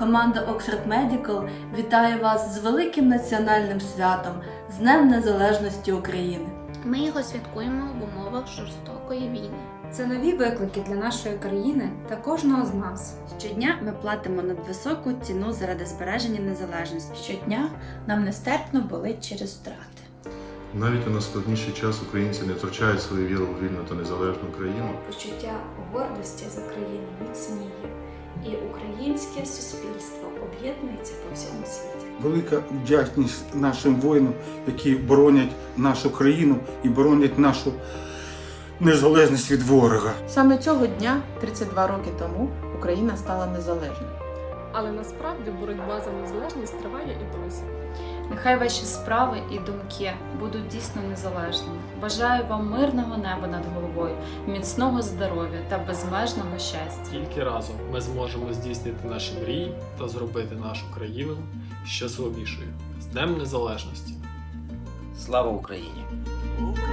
команда Oxford Medical вітає вас з великим національним святом з Днем Незалежності України. Ми його святкуємо в умовах жорстокої війни. Це нові виклики для нашої країни та кожного з нас. Щодня ми платимо надвисоку ціну заради збереження незалежності. Щодня нам нестерпно болить через втрати. Навіть у найскладніший час українці не втрачають свою віру в вільну та незалежну країну. почуття гордості за країну міцніє, і українське суспільство об'єднується по всьому світі. Велика вдячність нашим воїнам, які боронять нашу країну і боронять нашу незалежність від ворога. Саме цього дня, 32 роки тому, Україна стала незалежною. Але насправді боротьба за незалежність триває і досі. Нехай ваші справи і думки будуть дійсно незалежними. Бажаю вам мирного неба над головою, міцного здоров'я та безмежного щастя. Тільки разом ми зможемо здійснити наші мрії та зробити нашу країну щасливішою з Днем Незалежності. Слава Україні! Україна.